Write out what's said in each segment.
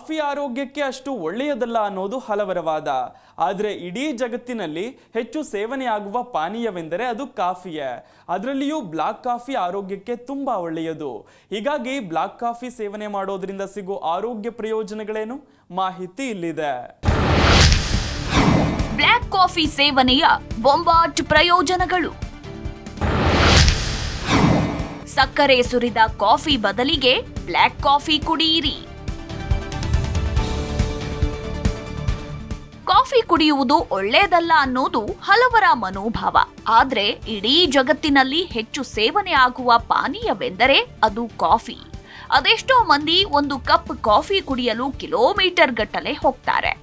Coffee ಆರೋಗ್ಯಕ್ಕೆ ಅಷ್ಟು ಒಳ್ಳೆಯದಲ್ಲ ಅನ್ನೋದು ಹಲವರ ವಾದ ಆದರೆ ಇಡೀ ಜಗತ್ತಿನಲ್ಲಿ ಹೆಚ್ಚು ಸೇವನೆಯಾಗುವ ಪಾನೀಯವೆಂದರೆ ಅದು ಕಾಫಿಯೇ. ಅದರಲ್ಲಿಯೂ ಬ್ಲಾಕ್ ಕಾಫಿ ಆರೋಗ್ಯಕ್ಕೆ ತುಂಬ ಒಳ್ಳೆಯದು. ಹೀಗಾಗಿ ಬ್ಲಾಕ್ ಕಾಫಿ ಸೇವನೆ ಮಾಡೋದ್ರಿಂದ ಸಿಗೋ ಆರೋಗ್ಯ ಪ್ರಯೋಜನಗಳೇನು? ಮಾಹಿತಿ ಇಲ್ಲಿದೆ. ಬ್ಲಾಕ್ ಕಾಫಿ ಸೇವನೆಯ ಬೊಂಬಾಟ್ ಪ್ರಯೋಜನಗಳು. ಸಕ್ಕರೆ ಸುರಿದ ಕಾಫಿ ಬದಲಿಗೆ ಬ್ಲ್ಯಾಕ್ ಕಾಫಿ ಕುಡಿಯಿರಿ ಕಾಫಿ ಕುಡಿಯುವುದು ಒಳ್ಳೆಯದಲ್ಲ ಅನ್ನೋದು ಹಲವರ ಮನೋಭಾವ. ಆದ್ರೆ ಇಡೀ ಜಗತ್ತಿನಲ್ಲಿ ಹೆಚ್ಚು ಸೇವನೆ ಆಗುವ ಪಾನೀಯವೆಂದರೆ ಅದು ಕಾಫಿ. ಅದೆಷ್ಟೋ ಮಂದಿ ಒಂದು ಕಪ್ ಕಾಫಿ ಕುಡಿಯಲು ಕಿಲೋಮೀಟರ್ ಗಟ್ಟಲೆ ಹೋಗ್ತಾರೆ.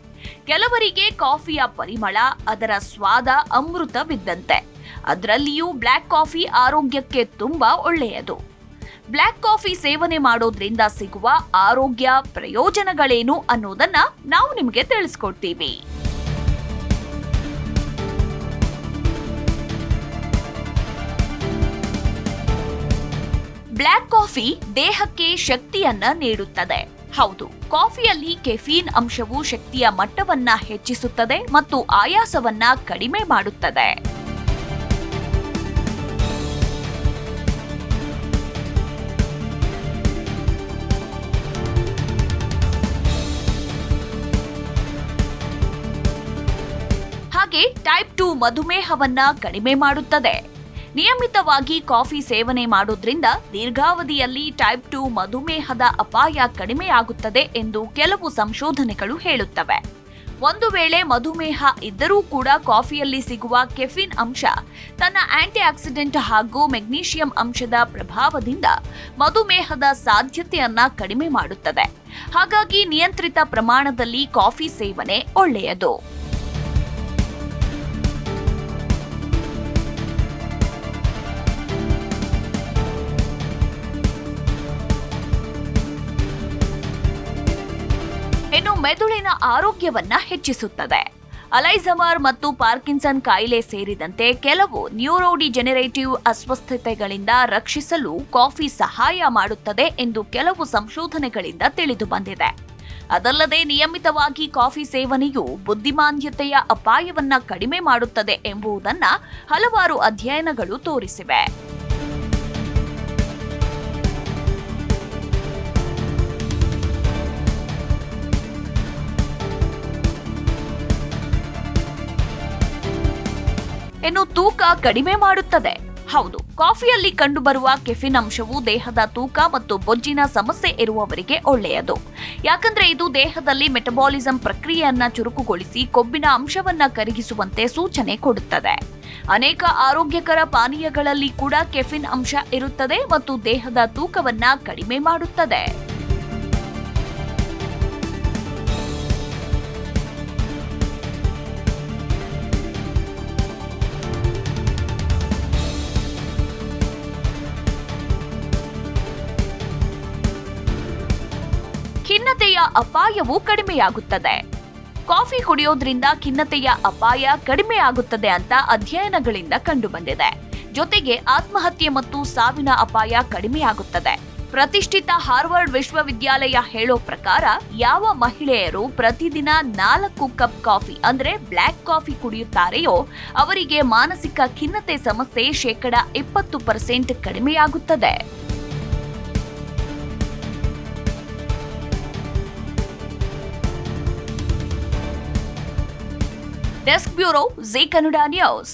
ಕೆಲವರಿಗೆ ಕಾಫಿಯ ಪರಿಮಳ, ಅದರ ಸ್ವಾದ ಅಮೃತವಿದ್ದಂತೆ. ಅದರಲ್ಲಿಯೂ ಬ್ಲ್ಯಾಕ್ ಕಾಫಿ ಆರೋಗ್ಯಕ್ಕೆ ತುಂಬಾ ಒಳ್ಳೆಯದು. ಬ್ಲ್ಯಾಕ್ ಕಾಫಿ ಸೇವನೆ ಮಾಡೋದ್ರಿಂದ ಸಿಗುವ ಆರೋಗ್ಯ ಪ್ರಯೋಜನಗಳೇನು ಅನ್ನೋದನ್ನ ನಾವು ನಿಮಗೆ ತಿಳಿಸ್ಕೊಡ್ತೀವಿ. ಬ್ಲ್ಯಾಕ್ ಕಾಫಿ ದೇಹಕ್ಕೆ ಶಕ್ತಿಯನ್ನ ನೀಡುತ್ತದೆ. ಹೌದು, ಕಾಫಿಯಲ್ಲಿ ಕೆಫೀನ್ ಅಂಶವು ಶಕ್ತಿಯ ಮಟ್ಟವನ್ನ ಹೆಚ್ಚಿಸುತ್ತದೆ ಮತ್ತು ಆಯಾಸವನ್ನ ಕಡಿಮೆ ಮಾಡುತ್ತದೆ. ಹಾಗೆ ಟೈಪ್ ಟು ಮಧುಮೇಹವನ್ನ ಕಡಿಮೆ ಮಾಡುತ್ತದೆ. ನಿಯಮಿತವಾಗಿ ಕಾಫಿ ಸೇವನೆ ಮಾಡೋದ್ರಿಂದ ದೀರ್ಘಾವಧಿಯಲ್ಲಿ ಟೈಪ್ ಟು ಮಧುಮೇಹದ ಅಪಾಯ ಕಡಿಮೆಯಾಗುತ್ತದೆ ಎಂದು ಕೆಲವು ಸಂಶೋಧನೆಗಳು ಹೇಳುತ್ತವೆ. ಒಂದು ವೇಳೆ ಮಧುಮೇಹ ಇದ್ದರೂ ಕೂಡ ಕಾಫಿಯಲ್ಲಿ ಸಿಗುವ ಕೆಫಿನ್ ಅಂಶ ತನ್ನ ಆಂಟಿ ಆಕ್ಸಿಡೆಂಟ್ ಹಾಗೂ ಮೆಗ್ನೀಷಿಯಂ ಅಂಶದ ಪ್ರಭಾವದಿಂದ ಮಧುಮೇಹದ ಸಾಧ್ಯತೆಯನ್ನ ಕಡಿಮೆ ಮಾಡುತ್ತದೆ. ಹಾಗಾಗಿ ನಿಯಂತ್ರಿತ ಪ್ರಮಾಣದಲ್ಲಿ ಕಾಫಿ ಸೇವನೆ ಒಳ್ಳೆಯದು. ಇನ್ನು ಮೆದುಳಿನ ಆರೋಗ್ಯವನ್ನ ಹೆಚ್ಚಿಸುತ್ತದೆ. ಅಲೈಸಮರ್ ಮತ್ತು ಪಾರ್ಕಿನ್ಸನ್ ಕಾಯಿಲೆ ಸೇರಿದಂತೆ ಕೆಲವು ನ್ಯೂರೋಡಿ ನ್ಯೂರೋಡಿಜೆನರೇಟಿವ್ ಅಸ್ವಸ್ಥತೆಗಳಿಂದ ರಕ್ಷಿಸಲು ಕಾಫಿ ಸಹಾಯ ಮಾಡುತ್ತದೆ ಎಂದು ಕೆಲವು ಸಂಶೋಧನೆಗಳಿಂದ ತಿಳಿದು ಬಂದಿದೆ. ಅದಲ್ಲದೆ ನಿಯಮಿತವಾಗಿ ಕಾಫಿ ಸೇವನೆಯು ಬುದ್ಧಿಮಾಂದ್ಯತೆಯ ಅಪಾಯವನ್ನ ಕಡಿಮೆ ಮಾಡುತ್ತದೆ ಎಂಬುದನ್ನು ಹಲವಾರು ಅಧ್ಯಯನಗಳು ತೋರಿಸಿವೆ. ಇನ್ನು ತೂಕ ಕಡಿಮೆ ಮಾಡುತ್ತದೆ. ಹೌದು, ಕಾಫಿಯಲ್ಲಿ ಕಂಡುಬರುವ ಕೆಫಿನ್ ಅಂಶವು ದೇಹದ ತೂಕ ಮತ್ತು ಬೊಜ್ಜಿನ ಸಮಸ್ಯೆ ಇರುವವರಿಗೆ ಒಳ್ಳೆಯದು. ಯಾಕಂದ್ರೆ ಇದು ದೇಹದಲ್ಲಿ ಮೆಟಬಾಲಿಸಂ ಪ್ರಕ್ರಿಯೆಯನ್ನ ಚುರುಕುಗೊಳಿಸಿ ಕೊಬ್ಬಿನ ಅಂಶವನ್ನ ಕರಗಿಸುವಂತೆ ಸೂಚನೆ ಕೊಡುತ್ತದೆ. ಅನೇಕ ಆರೋಗ್ಯಕರ ಪಾನೀಯಗಳಲ್ಲಿ ಕೂಡ ಕೆಫಿನ್ ಅಂಶ ಇರುತ್ತದೆ ಮತ್ತು ದೇಹದ ತೂಕವನ್ನ ಕಡಿಮೆ ಮಾಡುತ್ತದೆ. ಅಪಾಯವೂ ಕಡಿಮೆಯಾಗುತ್ತದೆ. ಕಾಫಿ ಕುಡಿಯೋದ್ರಿಂದ ಖಿನ್ನತೆಯ ಅಪಾಯ ಕಡಿಮೆಯಾಗುತ್ತದೆ ಅಂತ ಅಧ್ಯಯನಗಳಿಂದ ಕಂಡುಬಂದಿದೆ. ಜೊತೆಗೆ ಆತ್ಮಹತ್ಯೆ ಮತ್ತು ಸಾವಿನ ಅಪಾಯ ಕಡಿಮೆಯಾಗುತ್ತದೆ. ಪ್ರತಿಷ್ಠಿತ ಹಾರ್ವರ್ಡ್ ವಿಶ್ವವಿದ್ಯಾಲಯ ಹೇಳೋ ಪ್ರಕಾರ ಯಾವ ಮಹಿಳೆಯರು ಪ್ರತಿದಿನ ನಾಲ್ಕು ಕಪ್ ಕಾಫಿ ಅಂದ್ರೆ ಬ್ಲ್ಯಾಕ್ ಕಾಫಿ ಕುಡಿಯುತ್ತಾರೆಯೋ ಅವರಿಗೆ ಮಾನಸಿಕ ಖಿನ್ನತೆ ಸಮಸ್ಯೆ ಶೇಕಡ ಇಪ್ಪತ್ತು ಪರ್ಸೆಂಟ್ ಕಡಿಮೆಯಾಗುತ್ತದೆ. Desk bureau Zee Kannada news.